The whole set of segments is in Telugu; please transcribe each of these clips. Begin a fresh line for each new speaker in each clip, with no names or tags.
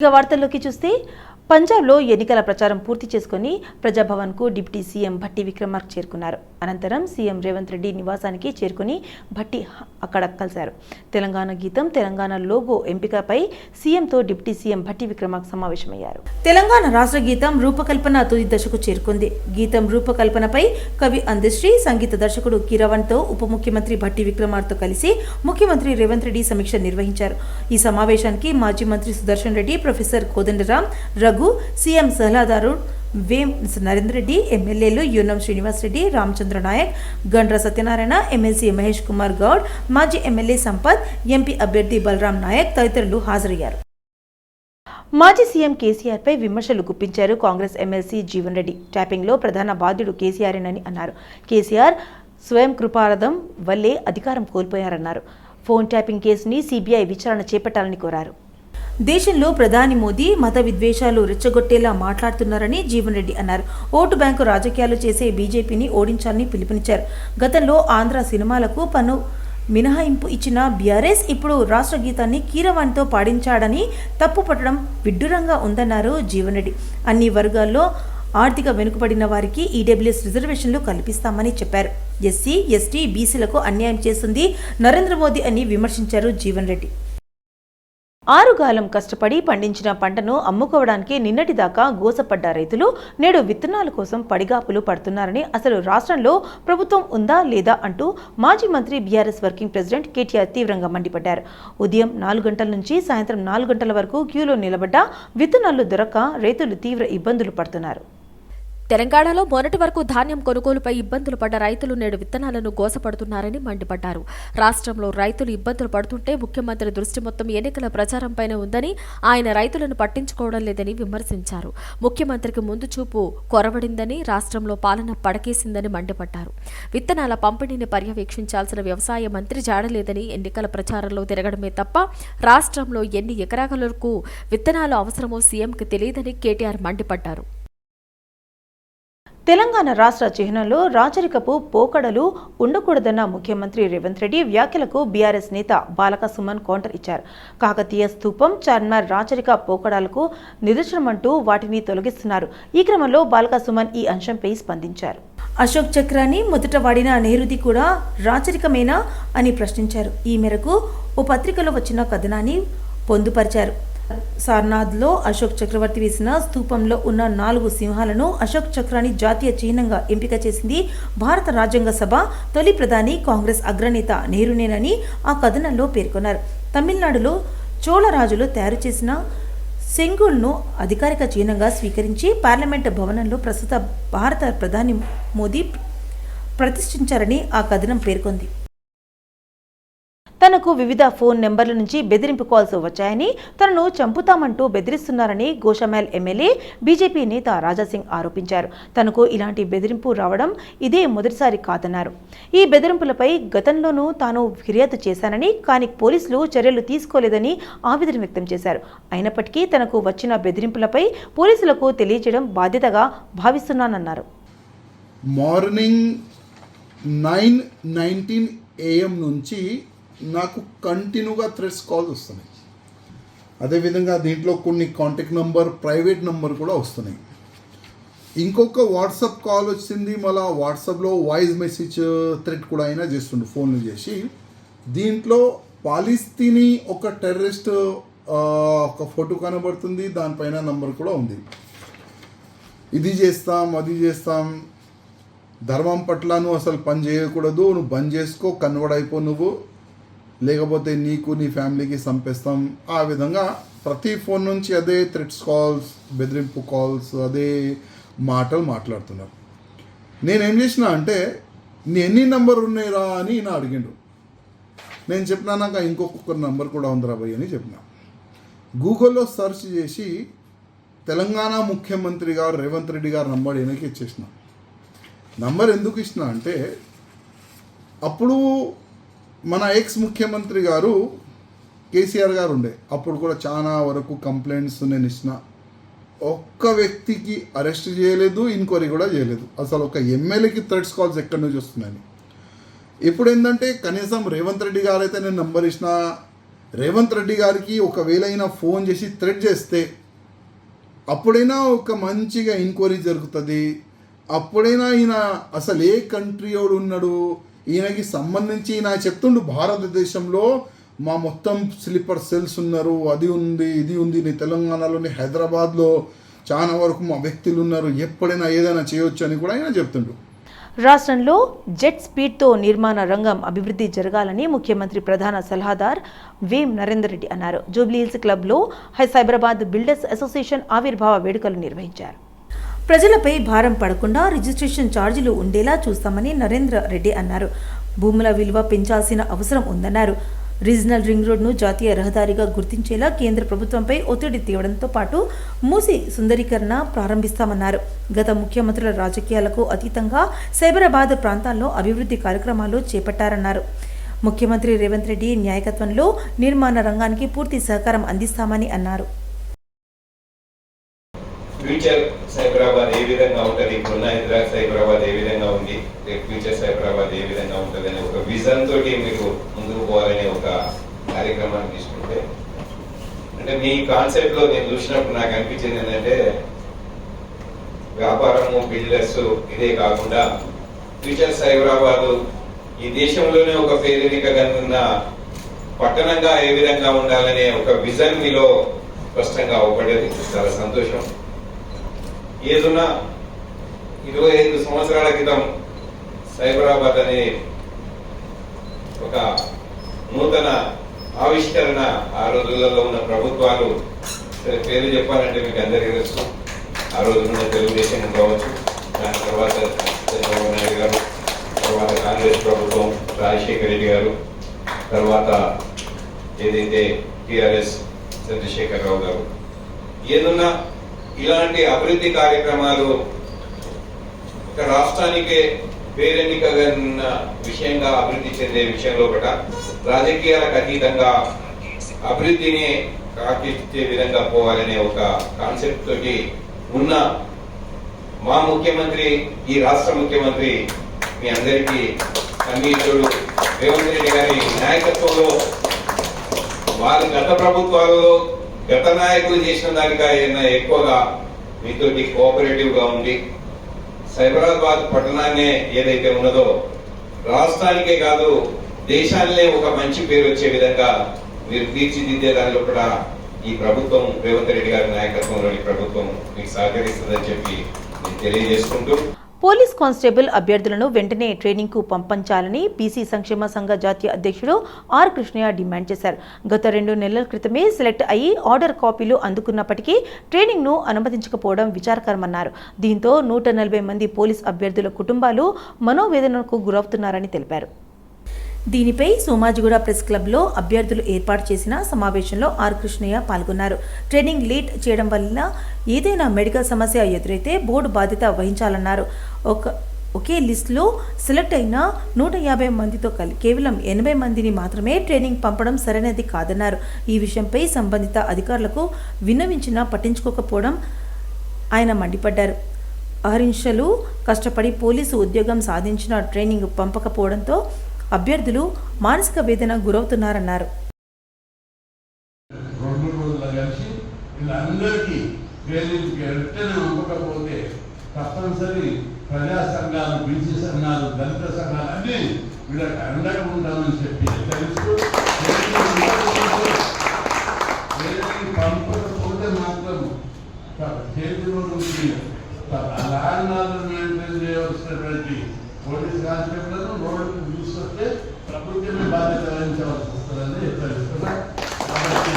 ఇక వార్తల్లోకి చూస్తే పంజాబ్లో ఎన్నికల ప్రచారం పూర్తి చేసుకుని ప్రజాభవన్కు డిప్యూటీ సీఎం భట్టి విక్రమార్క్ చేరుకున్నారు. అనంతరం సీఎం రేవంత్ రెడ్డి నివాసానికి చేరుకుని భట్టి అక్కడ కలిశారు. తెలంగాణ గీతం తెలంగాణ లోగో ఎంపికపై సీఎంతో డిప్యూటీ సీఎం భట్టి విక్రమార్క సమావేశమయ్యారు. తెలంగాణ రాష్ట్ర గీతం రూపకల్పన తుది దశకు చేరుకుంది. గీతం రూపకల్పనపై కవి అందశ్రీ సంగీత దర్శకుడు కిరవన్తో ఉప ముఖ్యమంత్రి భట్టి విక్రమార్తో కలిసి ముఖ్యమంత్రి రేవంత్ రెడ్డి సమీక్ష నిర్వహించారు. ఈ సమావేశానికి మాజీ మంత్రి సుదర్శన్ రెడ్డి ప్రొఫెసర్ కోదండరాం రఘు సీఎం సలహాదారు వేం నరేంద్ర రెడ్డి ఎమ్మెల్యేలు యూనం శ్రీనివాస్ రెడ్డి రామచంద్ర నాయక్ గండ్ర సత్యనారాయణ ఎమ్మెల్సీ మహేష్ కుమార్ గౌడ్ మాజీ ఎమ్మెల్యే సంపత్ ఎంపీ అభ్యర్థి బలరాం నాయక్ తదితరులు హాజరయ్యారు. మాజీ సీఎం కేసీఆర్పై విమర్శలు గుప్పించారు కాంగ్రెస్ ఎమ్మెల్సీ జీవన్ రెడ్డి. ట్యాపింగ్లో ప్రధాన బాధ్యుడు కేసీఆర్ఏనని అన్నారు. కేసీఆర్ స్వయం కృపారథం వల్లే అధికారం కోల్పోయారన్నారు. ఫోన్ ట్యాపింగ్ కేసుని సీబీఐ విచారణ చేపట్టాలని కోరారు. దేశంలో ప్రధాని మోదీ మత విద్వేషాలు రెచ్చగొట్టేలా మాట్లాడుతున్నారని జీవన్ రెడ్డి అన్నారు. ఓటు బ్యాంకు రాజకీయాలు చేసే బీజేపీని ఓడించాలని పిలుపునిచ్చారు. గతంలో ఆంధ్ర సినిమాలకు పన్ను మినహాయింపు ఇచ్చిన బీఆర్ఎస్ ఇప్పుడు రాష్ట్ర గీతాన్ని కీరవాణితో పాడించాడని తప్పు పట్టడం విడ్డూరంగా ఉందన్నారు జీవన్ రెడ్డి. అన్ని వర్గాల్లో ఆర్థిక వెనుకబడిన వారికి ఈడబ్ల్యూఎస్ రిజర్వేషన్లు కల్పిస్తామని చెప్పారు. ఎస్సీ ఎస్టీ బీసీలకు అన్యాయం చేస్తుంది నరేంద్ర మోదీ అని విమర్శించారు జీవన్ రెడ్డి. ఆరుగాలం కష్టపడి పండించిన పంటను అమ్ముకోవడానికి నిన్నటిదాకా గోసపడ్డ రైతులు నేడు విత్తనాల కోసం పడిగాపులు పడుతున్నారని అసలు రాష్ట్రంలో ప్రభుత్వం ఉందా లేదా అంటూ మాజీ మంత్రి బీఆర్ఎస్ వర్కింగ్ ప్రెసిడెంట్ కేటీఆర్ తీవ్రంగా మండిపడ్డారు. ఉదయం నాలుగు గంటల నుంచి సాయంత్రం నాలుగు గంటల వరకు క్యూలో నిలబడ్డ విత్తనాలు దొరక్క రైతులు తీవ్ర ఇబ్బందులు పడుతున్నారు.
తెలంగాణలో మొన్నటి వరకు ధాన్యం కొనుగోలుపై ఇబ్బందులు పడ్డ రైతులు నేడు విత్తనాలను గోసపడుతున్నారని మండిపడ్డారు. రాష్ట్రంలో రైతులు ఇబ్బందులు పడుతుంటే ముఖ్యమంత్రి దృష్టి మొత్తం ఎన్నికల ప్రచారంపైనే ఉందని ఆయన రైతులను పట్టించుకోవడం లేదని విమర్శించారు. ముఖ్యమంత్రికి ముందు చూపు కొరవడిందని రాష్ట్రంలో పాలన పడకేసిందని మండిపడ్డారు. విత్తనాల పంపిణీని పర్యవేక్షించాల్సిన వ్యవసాయ మంత్రి జాడలేదని ఎన్నికల ప్రచారంలో తిరగడమే తప్ప రాష్ట్రంలో ఎన్ని ఎకరాలకు విత్తనాలు అవసరమో సీఎంకి తెలియదని కేటీఆర్ మండిపడ్డారు.
తెలంగాణ రాష్ట్ర చిహ్నంలో రాచరికపు పోకడలు ఉండకూడదన్న ముఖ్యమంత్రి రేవంత్ రెడ్డి వ్యాఖ్యలకు బీఆర్ఎస్ నేత బాలక సుమన్ కౌంటర్ ఇచ్చారు. కాకతీయ స్థూపం చార్మార్ రాచరిక పోకడాలకు నిదర్శనమంటూ వాటిని తొలగిస్తున్నారు. ఈ క్రమంలో బాలక సుమన్ ఈ అంశంపై స్పందించారు. అశోక్ చక్రాన్ని మొదట వాడిన నెహ్రూది కూడా రాచరికమేనా అని ప్రశ్నించారు. ఈ మేరకు ఓ పత్రికలో వచ్చిన కథనాన్ని పొందుపరిచారు. సార్నాథ్లో అశోక్ చక్రవర్తి వేసిన స్తూపంలో ఉన్న నాలుగు సింహాలను అశోక్ చక్రాన్ని జాతీయ చిహ్నంగా ఎంపిక చేసింది భారత రాజ్యాంగ సభ. తొలి ప్రధాని కాంగ్రెస్ అగ్రనేత నెహ్రూనేనని ఆ కథనంలో పేర్కొన్నారు. తమిళనాడులో చోళరాజులు తయారు చేసిన సెంగుల్ను అధికారిక చిహ్నంగా స్వీకరించి పార్లమెంట్ భవనంలో ప్రస్తుత భారత ప్రధాని మోదీ ప్రతిష్ఠించారని ఆ కథనం పేర్కొంది. తనకు వివిధ ఫోన్ నెంబర్ల నుంచి బెదిరింపు కాల్స్ వచ్చాయని తనను చంపుతామంటూ బెదిరిస్తున్నారని గోషమేల్ ఎమ్మెల్యే బీజేపీ నేత రాజాసింగ్ ఆరోపించారు. తనకు ఇలాంటి బెదిరింపు రావడం ఇదే మొదటిసారి కాదన్నారు. ఈ బెదిరింపులపై గతంలోనూ తాను ఫిర్యాదు చేశానని కానీ పోలీసులు చర్యలు తీసుకోలేదని ఆవేదన వ్యక్తం చేశారు. అయినప్పటికీ తనకు వచ్చిన బెదిరింపులపై పోలీసులకు తెలియజేయడం బాధ్యతగా భావిస్తున్నానన్నారు.
మార్నింగ్ నైన్ నైన్టీన్ ఏఎం నుంచి నాకు కంటిన్యూగా థ్రెడ్స్ కాల్స్ వస్తున్నాయి. అదేవిధంగా దీంట్లో కొన్ని కాంటాక్ట్ నెంబర్ ప్రైవేట్ నెంబర్ కూడా వస్తున్నాయి. ఇంకొక వాట్సాప్ కాల్ వచ్చింది మళ్ళీ వాట్సాప్లో వాయిస్ మెసేజ్ థ్రెడ్ కూడా అయినా చేస్తుండు ఫోన్లు చేసి. దీంట్లో పాలిస్తీనీ ఒక టెర్రరిస్ట్ ఒక ఫోటో కనబడుతుంది దానిపైన నంబర్ కూడా ఉంది. ఇది చేస్తాం అది చేస్తాం. ధర్మం పట్ల నువ్వు అసలు పని చేయకూడదు నువ్వు బంద్ చేసుకో కన్వర్ట్ అయిపో నువ్వు. లేకపోతే నీకు నీ ఫ్యామిలీకి చంపేస్తాం ఆ విధంగా ప్రతి ఫోన్ నుంచి అదే థ్రెట్స్ కాల్స్ బెదిరింపు కాల్స్ అదే మాటలు మాట్లాడుతున్నారు. నేనేం చేసిన అంటే నీ ఎన్ని నంబర్ ఉన్నాయిరా అని నా అడిగిండు. నేను చెప్పినాక నాకు ఇంకొక నంబర్ కూడా ఉందిరా భయ్ అని చెప్పిన. గూగుల్లో సెర్చ్ చేసి తెలంగాణ ముఖ్యమంత్రి గారు రేవంత్ రెడ్డి గారు నంబర్ వెనక్కి ఇచ్చేసిన. నంబర్ ఎందుకు ఇచ్చిన అంటే అప్పుడు మన ఎక్స్ ముఖ్యమంత్రి గారు కేసీఆర్ గారు ఉండే. అప్పుడు కూడా చాలా వరకు కంప్లైంట్స్ నేను ఇచ్చిన. ఒక్క వ్యక్తికి అరెస్ట్ చేయలేదు ఇంక్వైరీ కూడా చేయలేదు. అసలు ఒక ఎమ్మెల్యేకి థర్డ్స్ కాల్స్ ఎక్కడి నుంచి వస్తున్నాయని ఇప్పుడు ఏంటంటే కనీసం రేవంత్ రెడ్డి గారైతే నేను నంబర్ ఇచ్చిన. రేవంత్ రెడ్డి గారికి ఒకవేళ అయినా ఫోన్ చేసి థ్రెడ్ చేస్తే అప్పుడైనా ఒక మంచిగా ఎంక్వైరీ జరుగుతుంది. అప్పుడైనా ఈయన అసలు ఏ కంట్రీ వాడు ఉన్నాడు? ఈయనకి సంబంధించి ఈయన చెప్తుండు భారతదేశంలో మా మొత్తం స్లీపర్ సెల్స్ ఉన్నారు అది ఉంది ఇది ఉంది. నీ తెలంగాణలోని హైదరాబాద్లో చాలా వరకు మా వ్యక్తులు ఉన్నారు. ఎప్పుడైనా ఏదైనా చేయొచ్చు అని కూడా ఆయన చెప్తుండు.
రాష్ట్రంలో జెట్ స్పీడ్తో నిర్మాణ రంగం అభివృద్ధి జరగాలని ముఖ్యమంత్రి ప్రధాన సలహాదార్ వేం నరేందర్ రెడ్డి అన్నారు. జూబ్లీహిల్స్ క్లబ్లో హై సైబరాబాద్ బిల్డర్స్ అసోసియేషన్ ఆవిర్భావ వేడుకలు నిర్వహించారు. ప్రజలపై భారం పడకుండా రిజిస్ట్రేషన్ ఛార్జీలు ఉండేలా చూస్తామని నరేంద్ర రెడ్డి అన్నారు. భూముల విలువ పెంచాల్సిన అవసరం ఉందన్నారు. రీజనల్ రింగ్ రోడ్ను జాతీయ రహదారిగా గుర్తించేలా కేంద్ర ప్రభుత్వంపై ఒత్తిడి తేవడంతో పాటు మూసి సుందరీకరణ ప్రారంభిస్తామన్నారు. గత ముఖ్యమంత్రుల రాజకీయాలకు అతీతంగా సైబరాబాద్ ప్రాంతాల్లో అభివృద్ధి కార్యక్రమాలు చేపట్టారన్నారు. ముఖ్యమంత్రి రేవంత్ రెడ్డి న్యాయకత్వంలో నిర్మాణ రంగానికి పూర్తి సహకారం అందిస్తామని అన్నారు.
ఫ్యూచర్ సైబరాబాద్ ఏ విధంగా ఉంటుంది? ఇప్పుడున్న హైదరాబాద్ సైబరాబాద్ ఏ విధంగా ఉంది? రేపు ఫ్యూచర్ సైబరాబాద్ ఏ విధంగా ఉంటుంది అనే ఒక విజన్ తోటి మీరు ముందుకు పోవాలనే ఒక కార్యక్రమాన్ని తీసుకుంటే అంటే మీ కాన్సెప్ట్లో నేను చూసినప్పుడు నాకు అనిపించింది ఏంటంటే వ్యాపారము బిల్డర్స్ ఇదే కాకుండా ఫ్యూచర్ సైబరాబాద్ ఈ దేశంలోనే ఒక పేదరిక గనున్న పట్టణంగా ఏ విధంగా ఉండాలనే ఒక విజన్ మీలో స్పష్టంగా అవ్వబడేది చాలా సంతోషం. ఏదున్న ఇరవై ఐదు సంవత్సరాల క్రితం సైబరాబాద్ అనే ఒక నూతన ఆవిష్కరణ ఆ రోజులలో ఉన్న ప్రభుత్వాలు సరే పేరు చెప్పాలంటే మీకు అందరికీ తెలుసు. ఆ రోజున తెలుగుదేశం కావచ్చు దాని తర్వాత చంద్రబాబు నాయుడు గారు తర్వాత కాంగ్రెస్ ప్రభుత్వం రాజశేఖర రెడ్డి గారు తర్వాత ఏదైతే టిఆర్ఎస్ చంద్రశేఖరరావు గారు. ఏదున్నా ఇలాంటి అభివృద్ధి కార్యక్రమాలు ఒక రాష్ట్రానికే పేరెన్నికగా ఉన్న విషయంగా అభివృద్ధి చెందే విషయంలో కూడా రాజకీయాలకు అతీతంగా అభివృద్ధిని కాకిచ్చే విధంగా పోవాలనే ఒక కాన్సెప్ట్ తోటి ఉన్న మా ముఖ్యమంత్రి ఈ రాష్ట్ర ముఖ్యమంత్రి మీ అందరికీ సంగీతుడు రేవంత్ రెడ్డి గారి నాయకత్వంలో వారి గత ప్రభుత్వాలలో గత నాయకులు చేసిన దానికన్నా ఎక్కువగా మీతోటి కోఆపరేటివ్గా ఉండి సైబరాబాద్ పట్టణాన్నే ఏదైతే ఉన్నదో రాష్ట్రానికే కాదు దేశాన్నే ఒక మంచి పేరు వచ్చే విధంగా మీరు తీర్చిదిద్దే దానిలో కూడా ఈ ప్రభుత్వం రేవంత్ రెడ్డి గారి నాయకత్వంలోని ప్రభుత్వం మీకు సహకరిస్తుందని చెప్పి తెలియజేసుకుంటూ
పోలీస్ కానిస్టేబుల్ అభ్యర్థులను వెంటనే ట్రైనింగ్కు పంపించాలని బీసీ సంక్షేమ సంఘ జాతీయ అధ్యక్షుడు ఆర్ కృష్ణయ్య డిమాండ్ చేశారు. గత రెండు నెలల క్రితమే సెలెక్ట్ అయ్యి ఆర్డర్ కాపీలు అందుకున్నప్పటికీ ట్రైనింగ్ను అనుమతించకపోవడం విచారకరమన్నారు. దీంతో నూట నలభై మంది పోలీస్ అభ్యర్థుల కుటుంబాలు మనోవేదనకు గురవుతున్నారని తెలిపారు. దీనిపై సోమాజిగూడ ప్రెస్ క్లబ్లో అభ్యర్థులు ఏర్పాటు చేసిన సమావేశంలో ఆర్ కృష్ణయ్య పాల్గొన్నారు. ట్రైనింగ్ లేట్ చేయడం వల్ల ఏదైనా మెడికల్ సమస్య ఎదురైతే బోర్డు బాధ్యత వహించాలన్నారు. ఒక ఒకే లిస్టులో సెలెక్ట్ అయిన నూట యాభై మందితో కలి కేవలం ఎనభై మందిని మాత్రమే ట్రైనింగ్ పంపడం సరైనది కాదన్నారు. ఈ విషయంపై సంబంధిత అధికారులకు విన్నవించినా పట్టించుకోకపోవడం ఆయన మండిపడ్డారు. అహరింషలు కష్టపడి పోలీసు ఉద్యోగం సాధించిన ట్రైనింగ్ పంపకపోవడంతో అభ్యర్థులు మానసిక వేదన గురవుతున్నారన్నారు.
తప్పనిసరి ప్రజా సంఘాలు బీసీ సంఘాలు దళిత సంఘాలు అన్ని వీళ్ళకి అండగా ఉంటామని చెప్పి తెలుసు పంపకపోతే మాత్రం చేతిలో నుంచి లారణాలను మెయింటైన్ చేయవలసినటువంటి పోలీస్ కానిస్టేబుల్ను రోడ్డుకు తీసుకొస్తే ప్రభుత్వమే బాధ్యత వహించవలసి వస్తుందని హెచ్చరిస్తున్నా కాబట్టి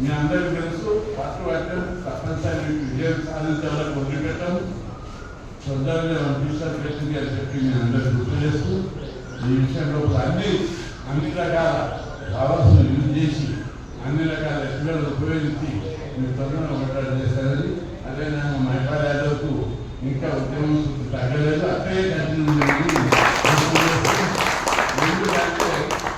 మీ అందరికీ తెలుసు పట్టు పట్టం తప్పనిసరి విజయం సాధించాలని వదిలిపెట్టాము పెట్టింది అని చెప్పి మీ అందరికీ గుర్తు చేస్తూ ఈ విషయంలో అన్ని అన్ని రకాల పవర్స్ యూజ్ చేసి అన్ని రకాల ఉపయోగించి మీరు తొందరగా ఒకటి చేశారని అదే నేను మహిళా యాదవ్కు ఇంకా ఉద్యమం తగ్గలేదు అక్కడే కంటిన్యూ చేయండి. ఎందుకంటే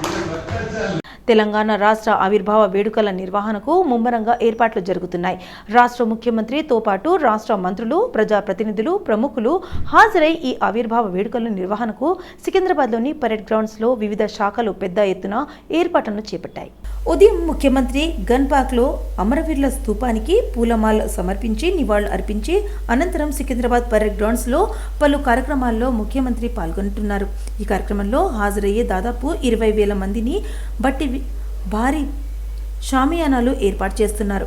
వీళ్ళ ప్రత్యక్ష
తెలంగాణ రాష్ట్ర ఆవిర్భావ వేడుకల నిర్వహణకు ముమ్మరంగా ఏర్పాట్లు జరుగుతున్నాయి. రాష్ట్ర ముఖ్యమంత్రితో పాటు రాష్ట్ర మంత్రులు ప్రజాప్రతినిధులు ప్రముఖులు హాజరై ఈ ఆవిర్భావ వేడుకల నిర్వహణకు సికింద్రాబాద్లోని పరేడ్ గ్రౌండ్స్లో వివిధ శాఖలు పెద్ద ఎత్తున ఏర్పాట్లను చేపట్టాయి. ఉదయం ముఖ్యమంత్రి గన్పాక్లో అమరవీరుల స్థూపానికి పూలమాల సమర్పించి నివాళులు అర్పించి అనంతరం సికింద్రాబాద్ పరేడ్ గ్రౌండ్స్లో పలు కార్యక్రమాల్లో ముఖ్యమంత్రి పాల్గొంటున్నారు. ఈ కార్యక్రమంలో హాజరయ్యే దాదాపు ఇరవై వేల మందిని బట్టి భారీ షామియానాలు ఏర్పాటు చేస్తున్నారు.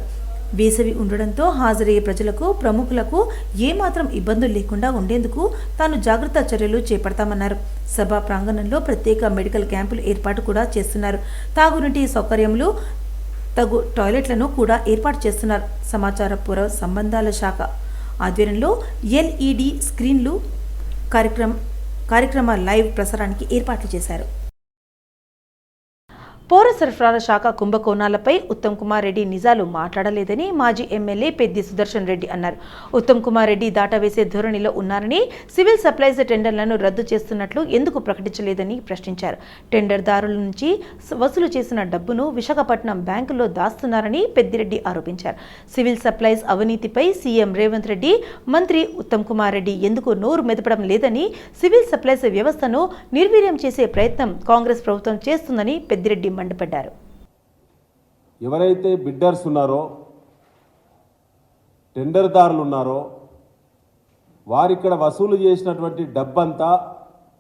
వేసవి ఉండడంతో హాజరయ్యే ప్రజలకు ప్రముఖులకు ఏమాత్రం ఇబ్బందులు లేకుండా ఉండేందుకు తాను జాగ్రత్త చర్యలు చేపడతామన్నారు. సభా ప్రాంగణంలో ప్రత్యేక మెడికల్ క్యాంపులు ఏర్పాటు కూడా చేస్తున్నారు. తాగునీటి సౌకర్యములు తగు టాయిలెట్లను కూడా ఏర్పాటు చేస్తున్నారు. సమాచార పుర సంబంధాల శాఖ ఆధ్వర్యంలో ఎల్ఈడి స్క్రీన్లు కార్యక్రమ కార్యక్రమ లైవ్ ప్రసారానికి ఏర్పాట్లు చేశారు. పౌర సరఫరాల శాఖ కుంభకోణాలపై ఉత్తమ్ కుమార్ రెడ్డి నిజాలు మాట్లాడలేదని మాజీ ఎమ్మెల్యే పెద్ది సుదర్శన్ రెడ్డి అన్నారు. ఉత్తమ్ కుమార్ రెడ్డి దాటవేసే ధోరణిలో ఉన్నారని సివిల్ సప్లైస్ టెండర్లను రద్దు చేస్తున్నట్లు ఎందుకు ప్రకటించలేదని ప్రశ్నించారు. టెండర్దారుల నుంచి వసూలు చేసిన డబ్బును విశాఖపట్నం బ్యాంకులో దాస్తున్నారని పెద్దిరెడ్డి ఆరోపించారు. సివిల్ సప్లైస్ అవినీతిపై సీఎం రేవంత్ రెడ్డి మంత్రి ఉత్తమ్ కుమార్ రెడ్డి ఎందుకు నోరు మెదపడం లేదని సివిల్ సప్లైస్ వ్యవస్థను నిర్వీర్యం చేసే ప్రయత్నం కాంగ్రెస్ ప్రభుత్వం చేస్తుందని పెద్దిరెడ్డి మండిపడ్డారు.
ఎవరైతే బిడ్డర్స్ ఉన్నారో టెండర్దారులు ఉన్నారో వారిక్కడ వసూలు చేసినటువంటి డబ్బంతా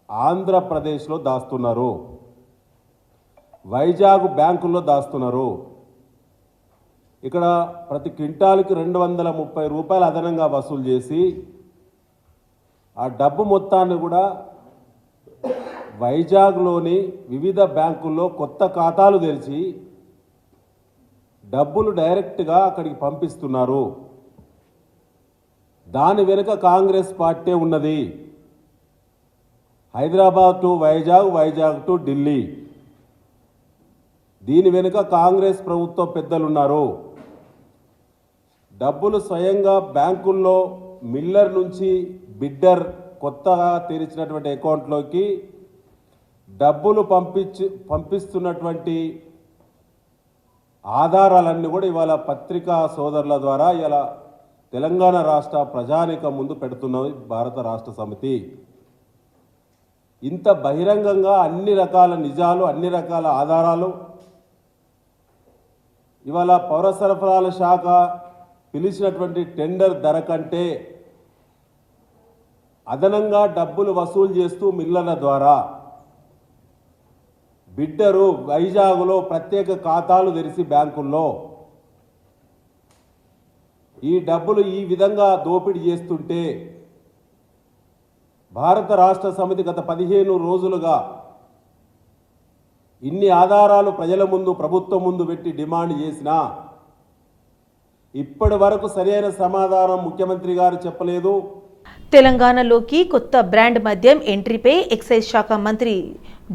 ఆంధ్రప్రదేశ్లో దాస్తున్నారు. వైజాగ్ బ్యాంకుల్లో దాస్తున్నారు. ఇక్కడ ప్రతి క్వింటాల్కి రెండు వందల ముప్పై రూపాయలు అదనంగా వసూలు చేసి ఆ డబ్బు మొత్తాన్ని కూడా వైజాగ్లోని వివిధ బ్యాంకుల్లో కొత్త ఖాతాలు తెరిచి డబ్బులు డైరెక్ట్గా అక్కడికి పంపిస్తున్నారు. దాని వెనుక కాంగ్రెస్ పార్టీ ఉన్నది. Hyderabad to Vizag Vizag to Delhi. దీని వెనుక కాంగ్రెస్ ప్రభుత్వ పెద్దలున్నారు. డబ్బులు స్వయంగా బ్యాంకుల్లో మిల్లర్ నుంచి బిడ్డర్ కొత్తగా తెరిచినటువంటి అకౌంట్లోకి డబ్బులు పంపించి పంపిస్తున్నటువంటి ఆధారాలన్నీ కూడా ఇవాళ పత్రికా సోదరుల ద్వారా ఇలా తెలంగాణ రాష్ట్ర ప్రజానిక ముందు పెడుతున్నది భారత రాష్ట్ర సమితి. ఇంత బహిరంగంగా అన్ని రకాల నిజాలు అన్ని రకాల ఆధారాలు ఇవాళ పౌర సరఫరాల శాఖ పిలిచినటువంటి టెండర్ ధర కంటే అదనంగా డబ్బులు వసూలు చేస్తూ మిల్లర్ల ద్వారా బిడ్డరు వైజాగ్లో ప్రత్యేక ఖాతాలు తెరిచి బ్యాంకుల్లో. ఈ డబ్బులు ఈ విధంగా దోపిడీ చేస్తుంటే భారత రాష్ట్ర సమితి గత పదిహేను రోజులుగా ఇన్ని ఆధారాలు ప్రజల ముందు ప్రభుత్వం ముందు పెట్టి డిమాండ్ చేసినా ఇప్పటి వరకు సరైన సమాధానం ముఖ్యమంత్రి గారు చెప్పలేదు.
తెలంగాణలోకి కొత్త బ్రాండ్ మద్యం ఎంట్రీపై ఎక్సైజ్ శాఖ మంత్రి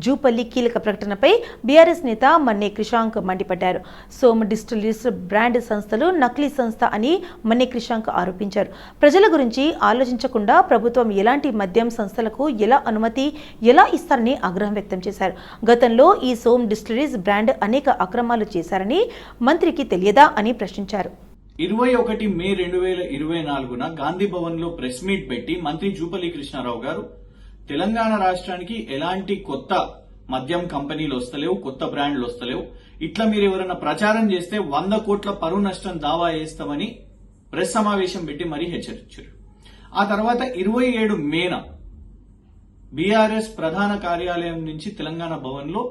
జూపల్లి కీలక ప్రకటనపై బీఆర్ఎస్ నేత మన్నే క్రిషాంక్ మండిపడ్డారు. సోమ్ డిస్టిలరీస్ బ్రాండ్ సంస్థలు నకిలీ సంస్థ అని మన్నే క్రిషాంక్ ఆరోపించారు. ప్రజల గురించి ఆలోచించకుండా ప్రభుత్వం ఎలాంటి మద్యం సంస్థలకు ఎలా అనుమతి ఎలా ఇస్తారని ఆగ్రహం వ్యక్తం చేశారు. గతంలో ఈ సోమ్ డిస్టిలరీస్ బ్రాండ్ అనేక అక్రమాలు చేశారని మంత్రికి తెలియదా అని ప్రశ్నించారు.
ఇరవై ఒకటి మే రెండు వేల ఇరవై నాలుగున గాంధీ భవన్లో ప్రెస్ మీట్ పెట్టి మంత్రి జూపల్లి కృష్ణారావు గారు తెలంగాణ రాష్ట్రానికి ఎలాంటి కొత్త మద్యం కంపెనీలు వస్తలేవు కొత్త బ్రాండ్లు వస్తలేవు. ఇట్లా మీరు ఎవరైనా ప్రచారం చేస్తే వంద కోట్ల పరువు నష్టం దావా చేస్తామని ప్రెస్ సమావేశం పెట్టి మరీ హెచ్చరించారు. ఆ తర్వాత ఇరవై ఏడు మేన బీఆర్ఎస్ ప్రధాన కార్యాలయం నుంచి తెలంగాణ భవన్లో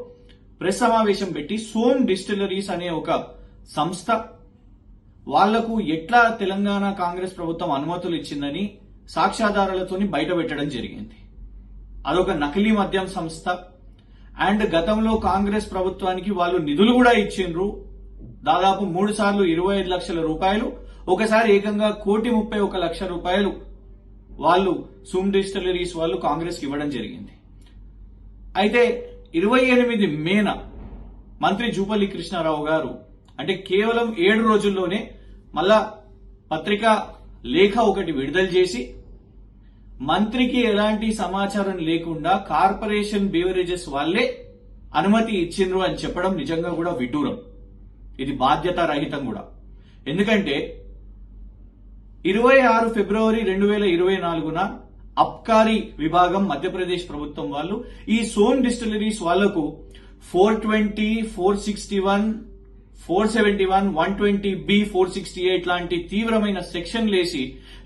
ప్రెస్ సమావేశం పెట్టి సోమ్ డిస్టిలరీస్ అనే ఒక సంస్థ వాళ్ళకు ఎట్లా తెలంగాణ కాంగ్రెస్ ప్రభుత్వం అనుమతులు ఇచ్చిందని సాక్ష్యాధారాలతోని బయట పెట్టడం జరిగింది. అదొక నకిలీ మద్యం సంస్థ. అండ్ గతంలో కాంగ్రెస్ ప్రభుత్వానికి వాళ్ళు నిధులు కూడా ఇచ్చిండ్రు. దాదాపు మూడు సార్లు ఇరవై ఐదు లక్షల రూపాయలు. ఒకసారి ఏకంగా కోటి ముప్పై ఒక లక్ష రూపాయలు వాళ్ళు సూమ్ డిస్టిలరీస్ వాళ్ళు కాంగ్రెస్కి ఇవ్వడం జరిగింది. అయితే ఇరవై ఎనిమిది మేన మంత్రి జూపల్లి కృష్ణారావు గారు అంటే కేవలం ఏడు రోజుల్లోనే మళ్ళా పత్రికా లేఖ ఒకటి విడుదల చేసి మంత్రికి ఎలాంటి సమాచారం లేకుండా కార్పొరేషన్ బీవరేజెస్ వాళ్ళే అనుమతి ఇచ్చిండ్రు అని చెప్పడం నిజంగా కూడా విడ్డూరం. ఇది బాధ్యత రహితం కూడా. ఎందుకంటే ఇరవై ఆరు ఫిబ్రవరి రెండు వేల ఇరవై నాలుగున అబ్కారీ విభాగం మధ్యప్రదేశ్ ప్రభుత్వం వాళ్ళు ఈ సోన్ డిస్టిలరీస్ వాళ్ళకు four twenty four sixty one four seventy one one twenty B four sixty eight లాంటి తీవ్రమైన సెక్షన్ వేసి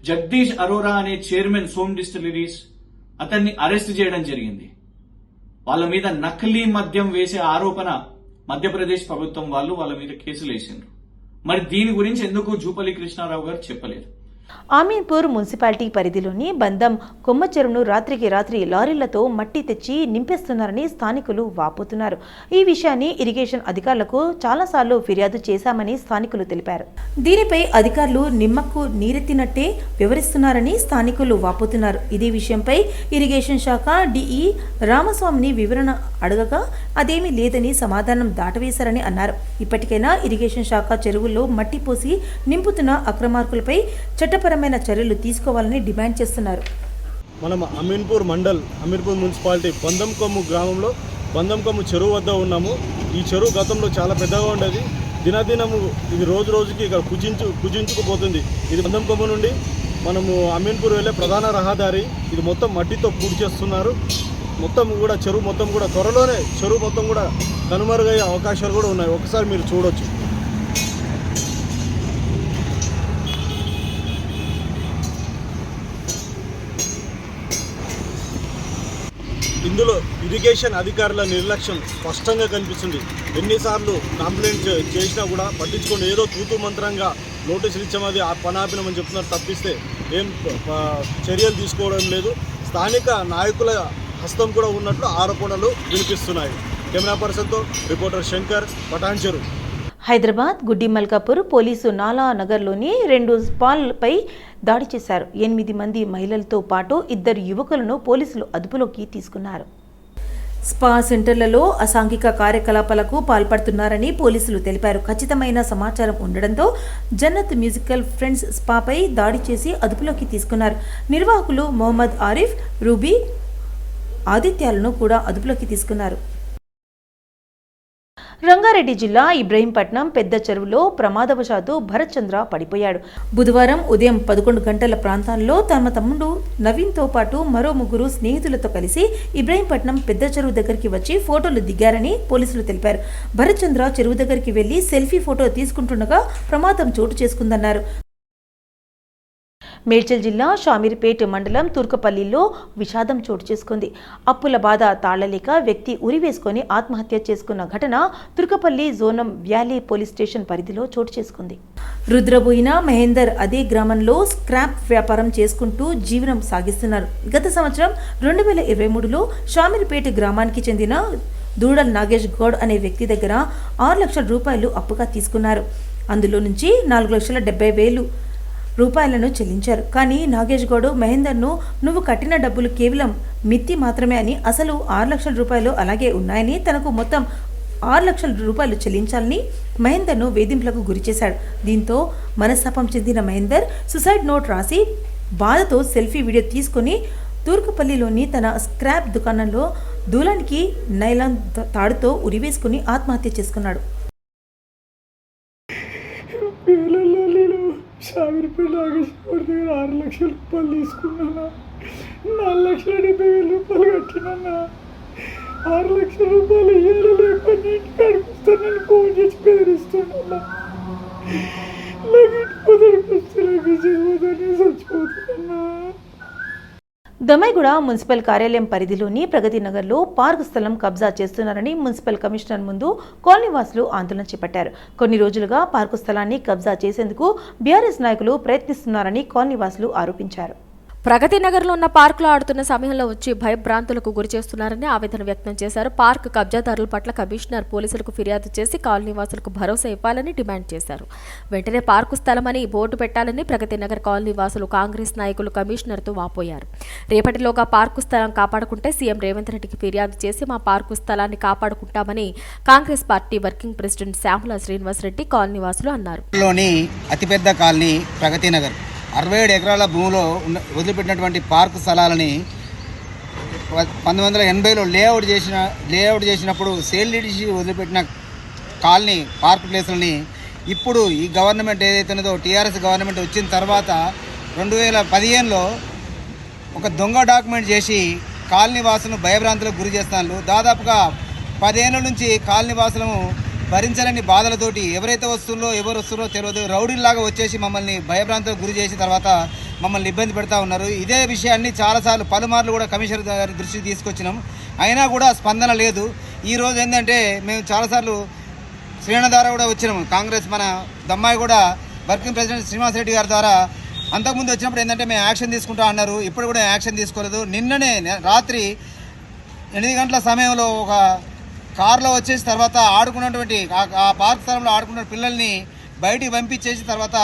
జగదీష్ అరోరా అనే చైర్మన్ సోమ్ డిస్టిలరీస్ అతన్ని అరెస్ట్ చేయడం జరిగింది. వాళ్ళ మీద నకిలీ మద్యం వేసే ఆరోపణ మధ్యప్రదేశ్ ప్రభుత్వం వాళ్ళు వాళ్ళ మీద కేసులు వేసిండ్రు మరి దీని గురించి ఎందుకు జూపల్లి కృష్ణారావు గారు చెప్పలేదు?
ఆమీన్పూర్ మున్సిపాలిటీ పరిధిలోని బందం కొమ్మ చెరువును రాత్రికి రాత్రి లారీలతో మట్టి తెచ్చి నింపేస్తున్నారని స్థానికులు వాపోతున్నారు. ఈ విషయాన్ని ఇరిగేషన్ అధికారులకు చాలాసార్లు ఫిర్యాదు చేశామని స్థానికులు తెలిపారు. దీనిపై అధికారులు నిమ్మకు నీరెత్తినట్టే వివరిస్తున్నారని స్థానికులు వాపోతున్నారు. ఇదే విషయంపై ఇరిగేషన్ శాఖ డిఈ రామస్వామిని వివరణ అడగగా అదేమీ లేదని సమాధానం దాటవేశారని అన్నారు. ఇప్పటికైనా ఇరిగేషన్ శాఖ చెరువుల్లో మట్టి పోసి నింపుతున్న అక్రమార్కులపై చట్టపరమైన చర్యలు తీసుకోవాలని డిమాండ్ చేస్తున్నారు.
మనం అమీన్పూర్ మండల్ అమీన్పూర్ మున్సిపాలిటీ బందంకొమ్ము గ్రామంలో బందంకొమ్ము చెరువు వద్ద ఉన్నాము. ఈ చెరువు గతంలో చాలా పెద్దగా ఉండేది. దినదినము ఇది రోజు రోజుకి ఇక్కడ కుజించు కుజించుకుపోతుంది. ఇది బందంకొమ్ము నుండి మనము అమీన్పూర్ వెళ్ళే ప్రధాన రహదారి. ఇది మొత్తం మట్టితో పూర్తి చేస్తున్నారు. మొత్తం కూడా చెరువు మొత్తం కూడా త్వరలోనే చెరువు మొత్తం కూడా కనుమరుగయ్యే అవకాశాలు కూడా ఉన్నాయి. ఒకసారి మీరు చూడొచ్చు. ఇందులో ఇరిగేషన్ అధికారుల నిర్లక్ష్యం స్పష్టంగా కనిపిస్తుంది. ఎన్నిసార్లు కంప్లైంట్ చేసినా కూడా పట్టించుకొని ఏదో తూతు మంత్రంగా నోటీసులు ఇచ్చామది ఆ పని చెప్తున్నారు తప్పిస్తే ఏం చర్యలు తీసుకోవడం లేదు. స్థానిక నాయకుల హస్తం కూడా ఉన్నట్లు ఆరోపణలు వినిపిస్తున్నాయి. కెమెరా పర్సన్తో రిపోర్టర్ శంకర్ పటాన్చెరు.
హైదరాబాద్ గుడ్డి మల్కాపూర్ పోలీసు నాలా నగర్లోని రెండు స్పాల్పై దాడి చేశారు. ఎనిమిది మంది మహిళలతో పాటు ఇద్దరు యువకులను పోలీసులు అదుపులోకి తీసుకున్నారు. స్పా సెంటర్లలో అసాంఘిక కార్యకలాపాలకు పాల్పడుతున్నారని పోలీసులు తెలిపారు. ఖచ్చితమైన సమాచారం ఉండడంతో జన్నత్ మ్యూజికల్ ఫ్రెండ్స్ స్పాపై దాడి చేసి అదుపులోకి తీసుకున్నారు. నిర్వాహకులు మొహమ్మద్ ఆరిఫ్ రూబీ ఆదిత్యాలను కూడా అదుపులోకి తీసుకున్నారు. రంగారెడ్డి జిల్లా ఇబ్రహీంపట్నం పెద్ద చెరువులో ప్రమాదవశాత్తు భరత్ చంద్ర పడిపోయాడు. బుధవారం ఉదయం పదకొండు గంటల ప్రాంతాల్లో తమ తమ్ముడు నవీన్తో పాటు మరో ముగ్గురు స్నేహితులతో కలిసి ఇబ్రహీంపట్నం పెద్ద చెరువు దగ్గరికి వచ్చి ఫోటోలు దిగారని పోలీసులు తెలిపారు. భరత్ చంద్ర చెరువు దగ్గరికి వెళ్ళి సెల్ఫీ ఫోటో తీసుకుంటుండగా ప్రమాదం చోటు చేసుకుందన్నారు. మేడ్చల్ జిల్లా షామీర్పేట్ మండలం తుర్కపల్లిలో విషాదం చోటు చేసుకుంది. అప్పుల బాధ తాళలేక వ్యక్తి ఉరివేసుకొని ఆత్మహత్య చేసుకున్న ఘటన Turkapally genome valley police station పరిధిలో చోటు చేసుకుంది. రుద్రబోయిన మహేందర్ అదే గ్రామంలో స్క్రాప్ వ్యాపారం చేసుకుంటూ జీవనం సాగిస్తున్నారు. గత సంవత్సరం రెండు వేల ఇరవై మూడులో షామీర్పేట గ్రామానికి చెందిన దూడల్ నాగేష్ గౌడ్ అనే వ్యక్తి దగ్గర ఆరు లక్షల రూపాయలు అప్పుగా తీసుకున్నారు. అందులో నుంచి నాలుగు లక్షల డెబ్బై వేలు రూపాయలను చెల్లించారు. కానీ నాగేష్ గౌడ్ మహేందర్ను నువ్వు కట్టిన డబ్బులు కేవలం మిత్తి మాత్రమే అని అసలు ఆరు లక్షల రూపాయలు అలాగే ఉన్నాయని తనకు మొత్తం ఆరు లక్షల రూపాయలు చెల్లించాలని మహేందర్ను వేధింపులకు గురిచేశాడు దీంతో మనస్తాపం చెందిన మహేందర్ సుసైడ్ నోట్ రాసి బాధతో సెల్ఫీ వీడియో తీసుకుని తూర్కుపల్లిలోని తన స్క్రాప్ దుకాణంలో దూలానికి నైలాన్ తాడుతో ఉరివేసుకుని ఆత్మహత్య చేసుకున్నాడు.
షామిరిపేట నాగేశ్వర దగ్గర ఆరు లక్షల రూపాయలు తీసుకున్నానా? నాలుగు లక్షల డెబ్బై వేల రూపాయలు కట్టినా ఆరు లక్షల రూపాయలు ఇయ్యాలి లేకపోతే ఇంటికి అడుగుస్తానని ఫోన్ చేసి బెదిరిస్తున్నా నాకు ఇంటి పొదడికి వస్తే నాకు చచ్చిపోతానే చచ్చిపోతున్నా
దొమైగూడ మున్సిపల్ కార్యాలయం పరిధిలోని ప్రగతి నగర్లో పార్క్ స్థలం కబ్జా చేస్తున్నారని మున్సిపల్ కమిషనర్ ముందు కాలనీవాసులు ఆందోళన చేపట్టారు. కొన్ని రోజులుగా పార్కు స్థలాన్ని కబ్జా చేసేందుకు బీఆర్ఎస్ నాయకులు ప్రయత్నిస్తున్నారని కాలనీవాసులు ఆరోపించారు.
ప్రగతి నగర్లో ఉన్న పార్కులో ఆడుతున్న సమయంలో వచ్చి భయభ్రాంతులకు గురి చేస్తున్నారని ఆవేదన వ్యక్తం చేశారు. పార్క్ కబ్జాదారుల పట్ల కమిషనర్ పోలీసులకు ఫిర్యాదు చేసి కాలనీ వాసులకు భరోసా ఇవ్వాలని డిమాండ్ చేశారు. వెంటనే పార్కు స్థలమని బోర్డు పెట్టాలని ప్రగతి నగర్ కాలనీ వాసులు కాంగ్రెస్ నాయకులు కమిషనర్తో వాపోయారు. రేపటిలోగా పార్కు స్థలం కాపాడుకుంటే సీఎం రేవంత్ రెడ్డికి ఫిర్యాదు చేసి మా పార్కు స్థలాన్ని కాపాడుకుంటామని Congress party working president Shyamala Srinivas Reddy colony వాసులు అన్నారు.
అతిపెద్ద కాలనీ ప్రగతి నగర్. అరవై ఏడు ఎకరాల భూమిలో ఉన్న వదిలిపెట్టినటువంటి పార్క్ స్థలాలని పంతొమ్మిది వందల ఎనభైలో లేఅవుట్ చేసిన లేఅవుట్ చేసినప్పుడు సేల్ డిడిసి వదిలిపెట్టిన కాలనీ పార్క్ ప్లేసులని ఇప్పుడు ఈ గవర్నమెంట్ ఏదైతే ఉన్నదో టీఆర్ఎస్ గవర్నమెంట్ వచ్చిన తర్వాత రెండు వేల పదిహేనులో ఒక దొంగ డాక్యుమెంట్ చేసి కాలనీ వాసులను భయభ్రాంతులకు గురి చేస్తాను దాదాపుగా పదేళ్ళ నుంచి కాలనీ వాసులను భరించలేని బాధలతోటి ఎవరైతే వస్తుందో ఎవరు వస్తుందో తెలియదు. రౌడీలాగా వచ్చేసి మమ్మల్ని భయభ్రాంతులకు గురి చేసిన తర్వాత మమ్మల్ని ఇబ్బంది పెడతా ఉన్నారు. ఇదే విషయాన్ని చాలాసార్లు పలుమార్లు కూడా కమిషనర్ గారి దృష్టికి తీసుకొచ్చినాం. అయినా కూడా స్పందన లేదు. ఈరోజు ఏంటంటే మేము చాలాసార్లు శ్రీణ ద్వారా కూడా వచ్చినాము కాంగ్రెస్ మన దమ్మాయి కూడా వర్కింగ్ ప్రెసిడెంట్ శ్రీనివాస్ రెడ్డి గారి ద్వారా. అంతకుముందు వచ్చినప్పుడు ఏంటంటే మేము యాక్షన్ తీసుకుంటా అన్నారు. ఇప్పుడు కూడా యాక్షన్ తీసుకోలేదు. నిన్ననే రాత్రి ఎనిమిది గంటల సమయంలో ఒక కారులో వచ్చేసి తర్వాత ఆడుకున్నటువంటి ఆ- పార్క్ స్థలంలో ఆడుకున్న పిల్లల్ని బయటికి పంపించేసి తర్వాత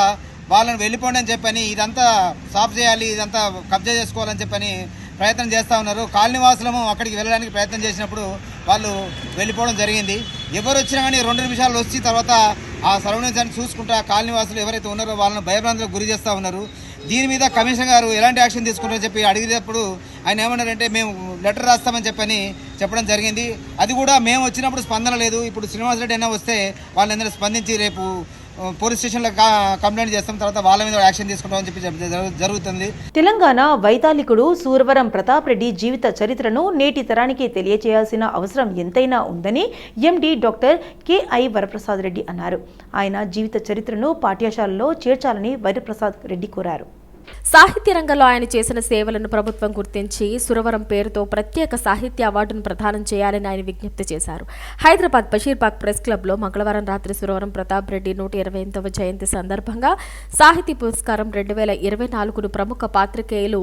వాళ్ళని వెళ్ళిపోండి అని చెప్పని ఇదంతా సాఫ్ చేయాలి ఇదంతా కబ్జా చేసుకోవాలని చెప్పని ప్రయత్నం చేస్తూ ఉన్నారు. కాలనీవాసులము అక్కడికి వెళ్ళడానికి ప్రయత్నం చేసినప్పుడు వాళ్ళు వెళ్ళిపోవడం జరిగింది. ఎవరు వచ్చినా కానీ రెండు నిమిషాలు వచ్చి తర్వాత ఆ సరౌండింగ్స్ అన్ని చూసుకుంటా కాలనీవాసులు ఎవరైతే ఉన్నారో వాళ్ళని భయభ్రాంతులకు గురి చేస్తూ ఉన్నారు. దీని మీద కమిషనర్ గారు ఎలాంటి యాక్షన్ తీసుకుంటారని చెప్పి అడిగినప్పుడు ఆయన ఏమన్నారంటే మేము లెటర్ రాస్తామని చెప్పని చెప్పడం జరిగింది. అది కూడా మేము వచ్చినప్పుడు స్పందన లేదు. ఇప్పుడు శ్రీనివాసరెడ్డి అయినా వస్తే వాళ్ళందరూ స్పందించి రేపు పోలీస్ స్టేషన్లో కంప్లైంట్ చేస్తాం తర్వాత వాళ్ళ మీద యాక్షన్ తీసుకుంటామని చెప్పి జరుగుతుంది.
తెలంగాణ వైతాళికుడు సూరవరం ప్రతాప్ రెడ్డి జీవిత చరిత్రను నేటి తరానికి తెలియచేయాల్సిన అవసరం ఎంతైనా ఉందని MD doctor K I Varaprasad Reddy అన్నారు. ఆయన జీవిత చరిత్రను పాఠ్యశాలలో చేర్చాలని వరప్రసాద్ రెడ్డి కోరారు.
సాహిత్య రంగంలో ఆయన చేసిన సేవలను ప్రభుత్వం గుర్తించి సురవరం పేరుతో ప్రత్యేక సాహిత్య అవార్డును ప్రదానం చేయాలని ఆయన విజ్ఞప్తి చేశారు. హైదరాబాద్ బషీర్బాగ్ ప్రెస్ క్లబ్లో మంగళవారం రాత్రి సురవరం ప్రతాప్ రెడ్డి నూట ఇరవై ఎనిమిదవ జయంతి సందర్భంగా సాహితీ పురస్కారం రెండు వేల ఇరవై నాలుగును ప్రముఖ పాత్రికేయులు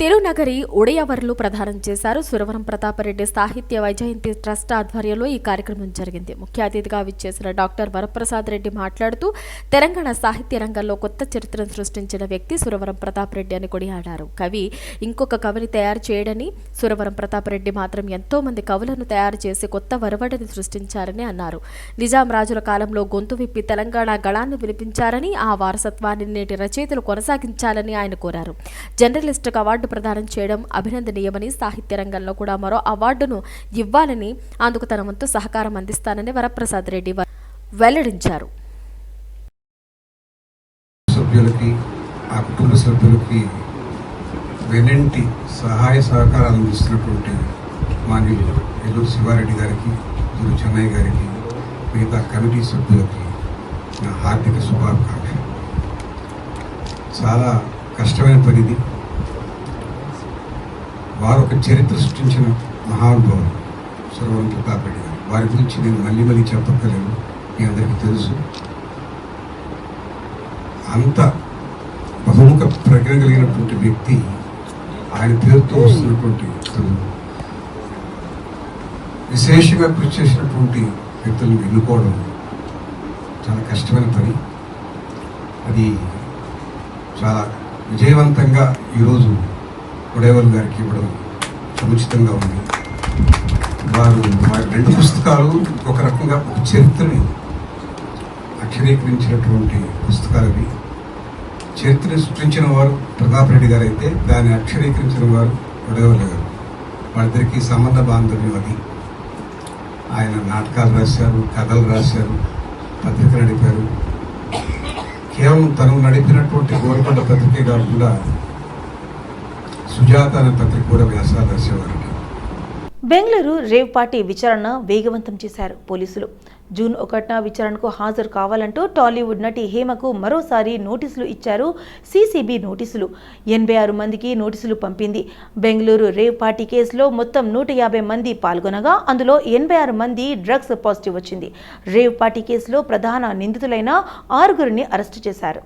తిరునగరి ఉడయవర్లు ప్రదానం చేశారు. సురవరం ప్రతాపరెడ్డి సాహిత్య వైజయంతి ట్రస్ట్ ఆధ్వర్యంలో ఈ కార్యక్రమం జరిగింది. ముఖ్య అతిథిగా విచ్చేసిన డాక్టర్ వరప్రసాద్ రెడ్డి మాట్లాడుతూ తెలంగాణ సాహిత్య రంగంలో కొత్త చరిత్రను సృష్టించిన వ్యక్తి సురవరం ప్రతాప్ రెడ్డి అని కొనియాడారు. కవి ఇంకొక కవిని తయారు చేయడని సురవరం ప్రతాప్ రెడ్డి మాత్రం ఎంతో మంది కవులను తయారు చేసి కొత్త వరవడిని సృష్టించారని అన్నారు. నిజాం రాజుల కాలంలో గొంతు విప్పి తెలంగాణ గళాన్ని వినిపించారని ఆ వారసత్వాన్ని నేటి రచయితలు కొనసాగించాలని ఆయన కోరారు. జర్నలిస్టుకు అవార్డు అవార్డు ప్రదానం చేయడం అభినందనీయమని సాహిత్య రంగంలో కూడా మరో అవార్డును ఇవ్వాలని అందుకు తన వంతు సహకారం అందిస్తానని వరప్రసాద్ రెడ్డి వెల్లడించారు.
సభ్యులకి ఆ కుటుంబ సభ్యులకి వెనంటి సహాయ సహకారాలు అందిస్తున్నటువంటి మాన్యులు ఎల్లూరు శివారెడ్డి గారికి గురు చెన్నయ్య గారికి మిగతా కమిటీ సభ్యులకి నా హార్దిక శుభాకాంక్ష చాలా కష్టమైన పనిది. వారు ఒక చరిత్ర సృష్టించిన మహానుభావులు సురవరం ప్రతాప్ రెడ్డి గారు. వారి గురించి నేను మళ్ళీ మళ్ళీ చెప్పక్కలేదు మీ అందరికీ తెలుసు. అంత బహుముఖ ప్రజ్ఞ కలిగినటువంటి వ్యక్తి ఆయన పేరుతో వస్తున్నటువంటి విశేషంగా కృషి చేసినటువంటి వ్యక్తులను ఎన్నుకోవడం చాలా కష్టమైన పని. అది చాలా విజయవంతంగా ఈరోజు ఉడేవల్ గారికి ఇవ్వడం సముచితంగా ఉంది. వారు వారి రెండు పుస్తకాలు ఒక రకంగా ఒక చరిత్రని అక్షరీకరించినటువంటి పుస్తకాలు చరిత్రని చరిత్ర సృష్టించిన వారు ప్రతాప్ రెడ్డి గారు అయితే దాన్ని అక్షరీకరించిన వారు ఉడగవల్లి గారు. వాళ్ళిద్దరికీ సంబంధ బాంధవ్యం అది. ఆయన నాటకాలు రాశారు కథలు రాశారు పత్రిక నడిపారు. కేవలం తను నడిపినటువంటి గోల్కొండ పత్రికే కాకుండా సుజాత అనే పత్రిక కూడా వ్యాసాలు రాసేవారు.
బెంగళూరు రేవ్ పార్టీ విచారణ వేగవంతం చేశారు పోలీసులు. జూన్ ఒకటిన విచారణకు హాజరు కావాలంటూ టాలీవుడ్ నటి హేమకు మరోసారి నోటీసులు ఇచ్చారు సీసీబీ నోటీసులు. ఎనభై ఆరు మందికి నోటీసులు పంపింది. బెంగళూరు రేవ్ పార్టీ కేసులో మొత్తం నూట యాభై మంది పాల్గొనగా అందులో ఎనభై ఆరు మంది డ్రగ్స్ పాజిటివ్ వచ్చింది. రేవ్ పార్టీ కేసులో ప్రధాన నిందితులైన ఆరుగురిని అరెస్టు చేశారు.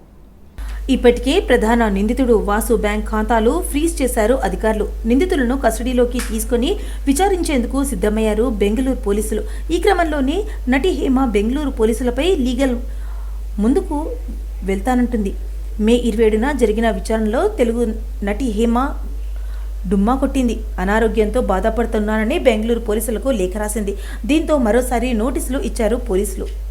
ఇప్పటికే ప్రధాన నిందితుడు వాసు బ్యాంక్ ఖాతాలు ఫ్రీజ్ చేశారు అధికారులు. నిందితులను కస్టడీలోకి తీసుకొని విచారించేందుకు సిద్ధమయ్యారు బెంగళూరు పోలీసులు. ఈ క్రమంలోనే నటి హేమ బెంగళూరు పోలీసులపై లీగల్ ముందుకు వెళ్తానంటుంది. మే ఇరవై ఏడున జరిగిన విచారణలో తెలుగు నటి హేమ డుమ్మా కొట్టింది. అనారోగ్యంతో బాధపడుతున్నానని బెంగళూరు పోలీసులకు లేఖ రాసింది. దీంతో మరోసారి నోటీసులు ఇచ్చారు పోలీసులు.